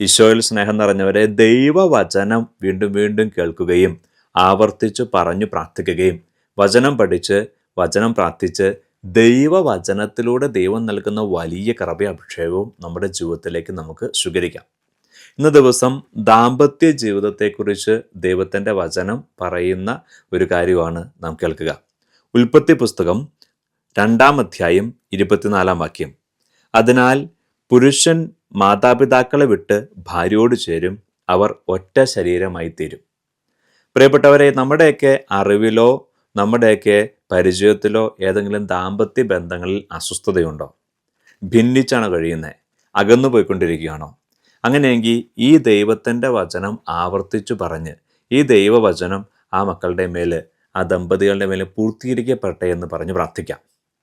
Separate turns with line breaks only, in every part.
ഈശോയിൽ സ്നേഹം നിറഞ്ഞവരെ ദൈവവചനം വീണ്ടും വീണ്ടും കേൾക്കുകയും ആവർത്തിച്ച് പറഞ്ഞു പ്രാർത്ഥിക്കുകയും വചനം പഠിച്ച് വചനം പ്രാർത്ഥിച്ച് ദൈവവചനത്തിലൂടെ ദൈവം നൽകുന്ന വലിയ കൃപയഭിഷേകവും നമ്മുടെ ജീവിതത്തിലേക്ക് നമുക്ക് സ്വീകരിക്കാം. ഇന്ന് ദിവസം ദാമ്പത്യ ജീവിതത്തെക്കുറിച്ച് ദൈവത്തിന്റെ വചനം പറയുന്ന ഒരു കാര്യമാണ് നാം കേൾക്കുക. ഉൽപ്പത്തി പുസ്തകം രണ്ടാം അധ്യായം ഇരുപത്തിനാലാം വാക്യം. അതിനാൽ പുരുഷൻ മാതാപിതാക്കളെ വിട്ട് ഭാര്യയോട് ചേരും അവർ ഒറ്റ ശരീരമായി തീരും. പ്രിയപ്പെട്ടവരെ നമ്മുടെയൊക്കെ അറിവിലോ നമ്മുടെയൊക്കെ പരിചയത്തിലോ ഏതെങ്കിലും ദാമ്പത്യ ബന്ധങ്ങളിൽ അസ്വസ്ഥതയുണ്ടോ? ഭിന്നിച്ചാണ് കഴിയുന്നത് അകന്നു പോയിക്കൊണ്ടിരിക്കുകയാണോ? അങ്ങനെയെങ്കിൽ ഈ ദൈവത്തിന്റെ വചനം ആവർത്തിച്ചു പറഞ്ഞ് ഈ ദൈവവചനം ആ മക്കളുടെ മേൽ ആ ദമ്പതികളുടെ മേൽ പൂർത്തീകരിക്കപ്പെട്ടെ എന്ന് പറഞ്ഞ് പ്രാർത്ഥിക്കാം.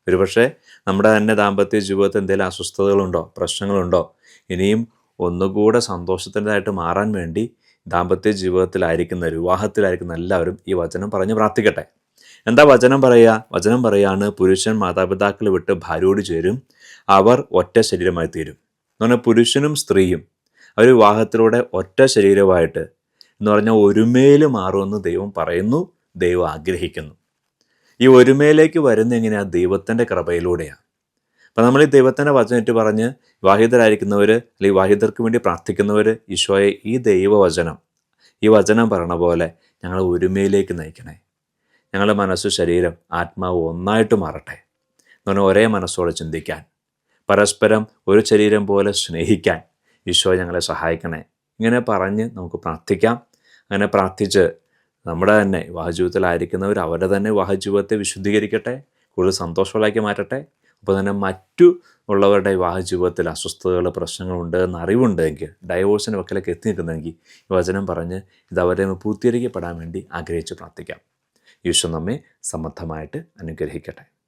ഒരുപക്ഷെ നമ്മുടെ തന്നെ ദാമ്പത്യ ജീവിതത്തിൽ എന്തെങ്കിലും അസ്വസ്ഥതകളുണ്ടോ? പ്രശ്നങ്ങളുണ്ടോ? ഇനിയും ഒന്നുകൂടെ സന്തോഷത്തിന്റെതായിട്ട് മാറാൻ വേണ്ടി ദാമ്പത്യ ജീവിതത്തിലായിരിക്കുന്ന വിവാഹത്തിലായിരിക്കുന്ന എല്ലാവരും ഈ വചനം പറഞ്ഞ് പ്രാർത്ഥിക്കട്ടെ. എന്താ വചനം പറയുക? വചനം പറയാണ് പുരുഷൻ മാതാപിതാക്കൾ വിട്ട് ഭാര്യയോട് ചേരും അവർ ഒറ്റ ശരീരമായി തീരും. എന്ന് പറഞ്ഞാൽ പുരുഷനും സ്ത്രീയും അവർ വിവാഹത്തിലൂടെ ഒറ്റ ശരീരമായിട്ട് എന്ന് പറഞ്ഞാൽ ഒരുമേൽ മാറുമെന്ന് ദൈവം പറയുന്നു ദൈവം ആഗ്രഹിക്കുന്നു. ഈ ഒരുമയിലേക്ക് വരുന്ന എങ്ങനെയാണ് ദൈവത്തിന്റെ കൃപയിലൂടെയാണ് അപ്പം നമ്മൾ ഈ ദൈവത്തിന്റെ വചനറ്റ് പറഞ്ഞ് വിവാഹിതരായിരിക്കുന്നവർ അല്ലെങ്കിൽ വിവാഹിതർക്ക് വേണ്ടി പ്രാർത്ഥിക്കുന്നവർ ഈശോയെ ഈ ദൈവവചനം ഈ വചനം പറയണ പോലെ ഞങ്ങൾ ഒരുമയിലേക്ക് നയിക്കണേ. ഞങ്ങളുടെ മനസ്സ് ശരീരം ആത്മാവ് ഒന്നായിട്ട് മാറട്ടെ. എന്ന് പറഞ്ഞാൽ ഒരേ മനസ്സോടെ ചിന്തിക്കാൻ പരസ്പരം ഒരു ശരീരം പോലെ സ്നേഹിക്കാൻ ഈശോ ഞങ്ങളെ സഹായിക്കണേ. ഇങ്ങനെ പറഞ്ഞ് നമുക്ക് പ്രാർത്ഥിക്കാം. അങ്ങനെ പ്രാർത്ഥിച്ച് നമ്മുടെ തന്നെ വിവാഹജീവിതത്തിലായിരിക്കുന്നവർ അവരുടെ തന്നെ വിവാഹജീവിതത്തെ വിശുദ്ധീകരിക്കട്ടെ കൂടുതൽ സന്തോഷമുള്ളതാക്കി മാറ്റട്ടെ. അപ്പോൾ തന്നെ മറ്റു ഉള്ളവരുടെ വിവാഹ ജീവിതത്തിൽ അസ്വസ്ഥതകൾ പ്രശ്നങ്ങളുണ്ട് എന്ന് അറിവുണ്ടെങ്കിൽ ഡൈവോഴ്സിന്റെ വക്കിലേക്ക് എത്തി നിൽക്കുന്നെങ്കിൽ ഈ വചനം പറഞ്ഞ് ഇത് അവരെ പൂർത്തീകരിക്കപ്പെടാൻ വേണ്ടി ആഗ്രഹിച്ച് പ്രാർത്ഥിക്കാം. ഈശോ നമ്മെ സമർത്ഥമായിട്ട് അനുഗ്രഹിക്കട്ടെ.